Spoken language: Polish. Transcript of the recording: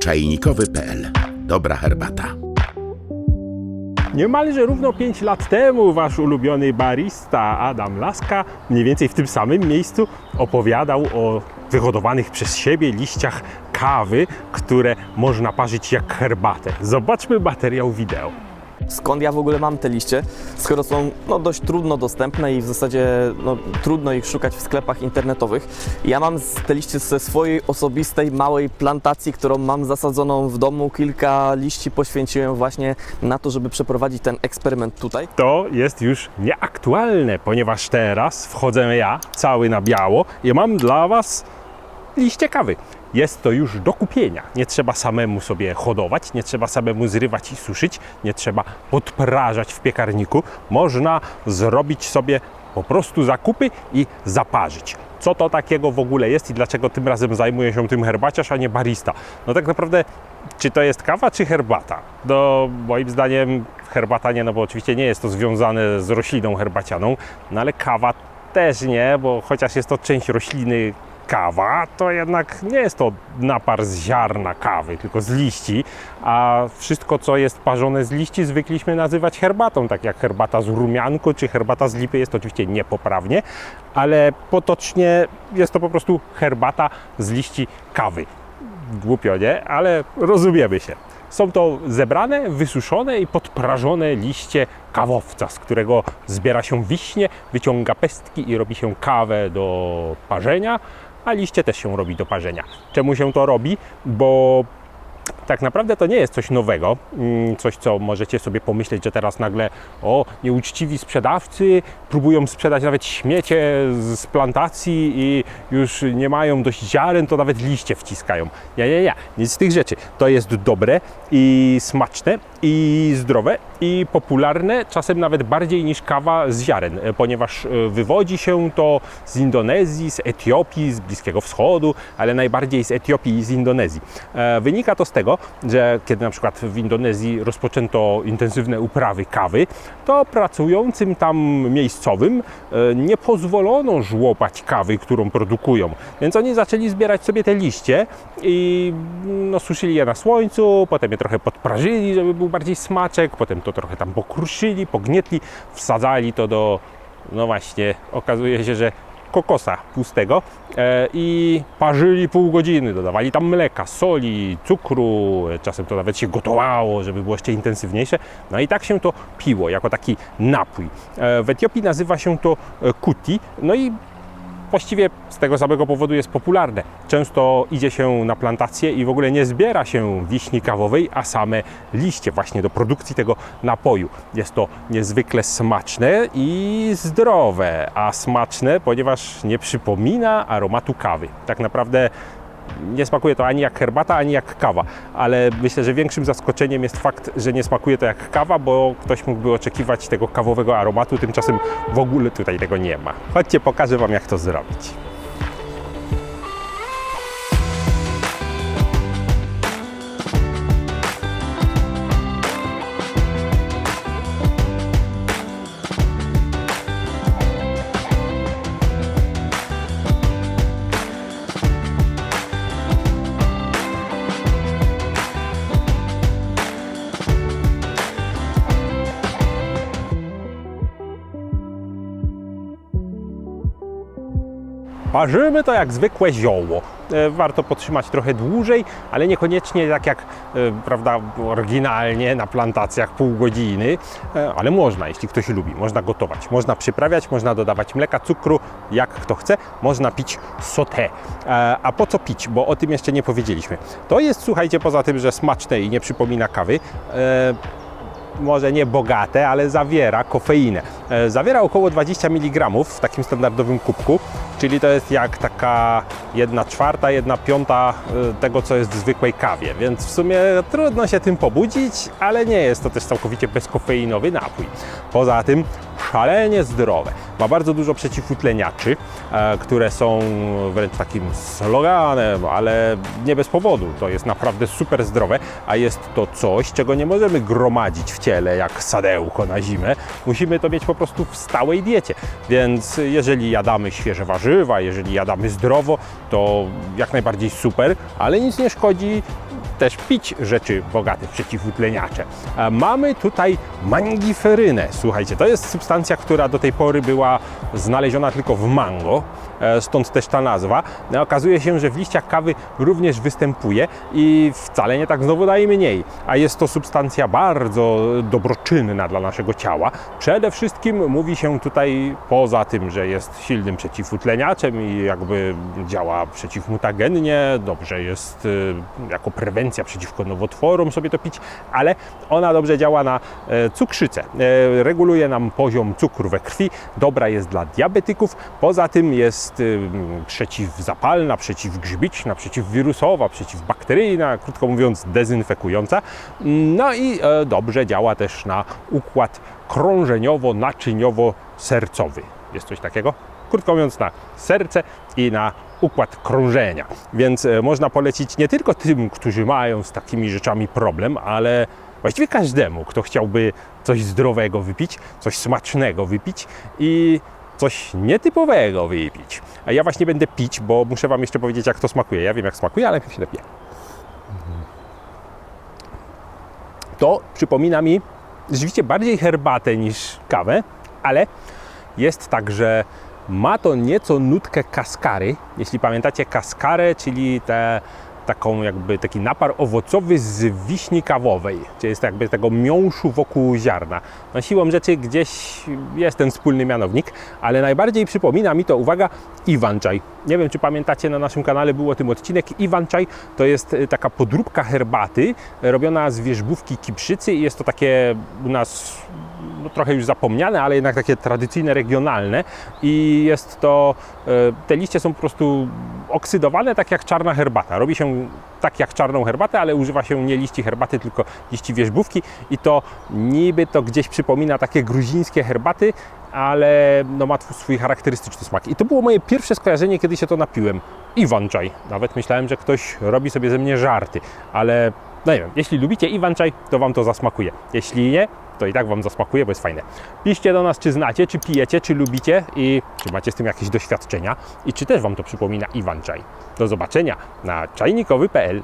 Czajnikowy.pl. Dobra herbata. Niemalże równo 5 lat temu wasz ulubiony barista Adam Laska mniej więcej w tym samym miejscu opowiadał o wyhodowanych przez siebie liściach kawy, które można parzyć jak herbatę. Zobaczmy materiał wideo. Skąd ja w ogóle mam te liście, skoro są no, dość trudno dostępne i w zasadzie no, trudno ich szukać w sklepach internetowych. Ja mam te liście ze swojej osobistej małej plantacji, którą mam zasadzoną w domu. Kilka liści poświęciłem właśnie na to, żeby przeprowadzić ten eksperyment tutaj. To jest już nieaktualne, ponieważ teraz wchodzę ja, cały na biało i mam dla was liście kawy. Jest to już do kupienia. Nie trzeba samemu sobie hodować, nie trzeba samemu zrywać i suszyć, nie trzeba podprażać w piekarniku. Można zrobić sobie po prostu zakupy i zaparzyć. Co to takiego w ogóle jest i dlaczego tym razem zajmuje się tym herbaciarz, a nie barista? No tak naprawdę, czy to jest kawa, czy herbata? No, moim zdaniem herbata nie, no bo oczywiście nie jest to związane z rośliną herbacianą, no ale kawa też nie, bo chociaż jest to część rośliny kawa, to jednak nie jest to napar z ziarna kawy, tylko z liści, a wszystko, co jest parzone z liści, zwykliśmy nazywać herbatą, tak jak herbata z rumianku czy herbata z lipy, jest oczywiście niepoprawnie, ale potocznie jest to po prostu herbata z liści kawy. Głupio, nie? Ale rozumiemy się. Są to zebrane, wysuszone i podprażone liście kawowca, z którego zbiera się wiśnie, wyciąga pestki i robi się kawę do parzenia, a liście też się robi do parzenia. Czemu się to robi? Bo tak naprawdę to nie jest coś nowego, mm, coś co możecie sobie pomyśleć, że teraz nagle o, nieuczciwi sprzedawcy próbują sprzedać nawet śmiecie z plantacji i już nie mają dość ziaren, to nawet liście wciskają. Ja, ja, ja, nic z tych rzeczy. To jest dobre i smaczne i zdrowe i popularne, czasem nawet bardziej niż kawa z ziaren, e, ponieważ e, wywodzi się to z Indonezji, z Etiopii, z Bliskiego Wschodu, ale najbardziej z Etiopii i z Indonezji. E, Wynika to z tego, że kiedy na przykład w Indonezji rozpoczęto intensywne uprawy kawy, to pracującym tam miejscowym nie pozwolono żłopać kawy, którą produkują. Więc oni zaczęli zbierać sobie te liście i no, suszyli je na słońcu, potem je trochę podprażyli, żeby był bardziej smaczek, potem to trochę tam pokruszyli, pognietli, wsadzali to do, no właśnie, okazuje się, że kokosa pustego e, i parzyli pół godziny, dodawali tam mleka, soli, cukru, czasem to nawet się gotowało, żeby było jeszcze intensywniejsze. No i tak się to piło, jako taki napój. E, w Etiopii nazywa się to e, kuti, no i właściwie z tego samego powodu jest popularne. Często idzie się na plantację i w ogóle nie zbiera się wiśni kawowej, a same liście właśnie do produkcji tego napoju. Jest to niezwykle smaczne i zdrowe, a smaczne, ponieważ nie przypomina aromatu kawy. Tak naprawdę nie smakuje to ani jak herbata, ani jak kawa, ale myślę, że większym zaskoczeniem jest fakt, że nie smakuje to jak kawa, bo ktoś mógłby oczekiwać tego kawowego aromatu, tymczasem w ogóle tutaj tego nie ma. Chodźcie, pokażę Wam jak to zrobić. Parzymy to jak zwykłe zioło. E, Warto potrzymać trochę dłużej, ale niekoniecznie tak jak e, prawda, oryginalnie na plantacjach pół godziny, e, ale można, jeśli ktoś lubi. Można gotować, można przyprawiać, można dodawać mleka, cukru, jak kto chce. Można pić. E, A po co pić? Bo o tym jeszcze nie powiedzieliśmy. To jest, słuchajcie, poza tym, że smaczne i nie przypomina kawy, może nie bogate, ale zawiera kofeinę. E, Zawiera około 20 mg w takim standardowym kubku, czyli to jest jak taka 1 czwarta, 1 piąta e, tego, co jest w zwykłej kawie, więc w sumie trudno się tym pobudzić, ale nie jest to też całkowicie bezkofeinowy napój. Poza tym szalenie zdrowe. Ma bardzo dużo przeciwutleniaczy, e, które są wręcz takim sloganem, ale nie bez powodu. To jest naprawdę super zdrowe, a jest to coś, czego nie możemy gromadzić w ciele jak sadełko na zimę. Musimy to mieć po prostu w stałej diecie. Więc jeżeli jadamy świeże warzywa, jeżeli jadamy zdrowo, to jak najbardziej super, ale nic nie szkodzi też pić rzeczy bogate w przeciwutleniacze. E, Mamy tutaj mangiferynę. Słuchajcie, to jest substancja, która do tej pory była znaleziona tylko w mango, e, stąd też ta nazwa. No, Okazuje się, że w liściach kawy również występuje i wcale nie tak znowu najmniej. A jest to substancja bardzo dobroczynna dla naszego ciała. Przede wszystkim mówi się tutaj, poza tym, że jest silnym przeciwutleniaczem i jakby działa przeciwmutagennie, dobrze jest jako prewencja przeciwko nowotworom sobie to pić, ale ona dobrze działa na e, cukrzycę. E, Reguluje nam poziom cukru we krwi, dobra jest dla diabetyków, poza tym jest y, przeciwzapalna, przeciwgrzybiczna, przeciwwirusowa, przeciwbakteryjna, krótko mówiąc dezynfekująca. No i e, dobrze działa też na układ krążeniowo-naczyniowo-sercowy. Jest coś takiego? Krótko mówiąc na serce i na układ krążenia. Więc e, można polecić nie tylko tym, którzy mają z takimi rzeczami problem, ale właściwie każdemu, kto chciałby coś zdrowego wypić, coś smacznego wypić i coś nietypowego wypić. A ja właśnie będę pić, bo muszę Wam jeszcze powiedzieć, jak to smakuje. Ja wiem, jak smakuje, ale się napiję. To przypomina mi rzeczywiście bardziej herbatę niż kawę, ale jest tak, że ma to nieco nutkę kaskary. Jeśli pamiętacie kaskarę, czyli te, taką jakby taki napar owocowy z wiśni kawowej, czyli jest jakby tego miąższu wokół ziarna. No siłą rzeczy gdzieś jest ten wspólny mianownik, ale najbardziej przypomina mi to, uwaga, Iwanczaj. Nie wiem, czy pamiętacie, na naszym kanale był o tym odcinek. Iwanczaj to jest y, taka podróbka herbaty robiona z wierzbówki kiprzycy i jest to takie u nas no, trochę już zapomniane, ale jednak takie tradycyjne, regionalne i jest to, e, te liście są po prostu oksydowane tak jak czarna herbata. Robi się tak jak czarną herbatę, ale używa się nie liści herbaty, tylko liści wierzbówki i to niby to gdzieś przypomina takie gruzińskie herbaty, ale no, ma swój charakterystyczny smak. I to było moje pierwsze skojarzenie, kiedy się to napiłem. Iwanczaj. Nawet myślałem, że ktoś robi sobie ze mnie żarty, ale no nie wiem, jeśli lubicie Iwanczaj, to Wam to zasmakuje. Jeśli nie, to i tak Wam zasmakuje, bo jest fajne. Piszcie do nas, czy znacie, czy pijecie, czy lubicie i czy macie z tym jakieś doświadczenia i czy też Wam to przypomina Iwanczaj. Do zobaczenia na czajnikowy.pl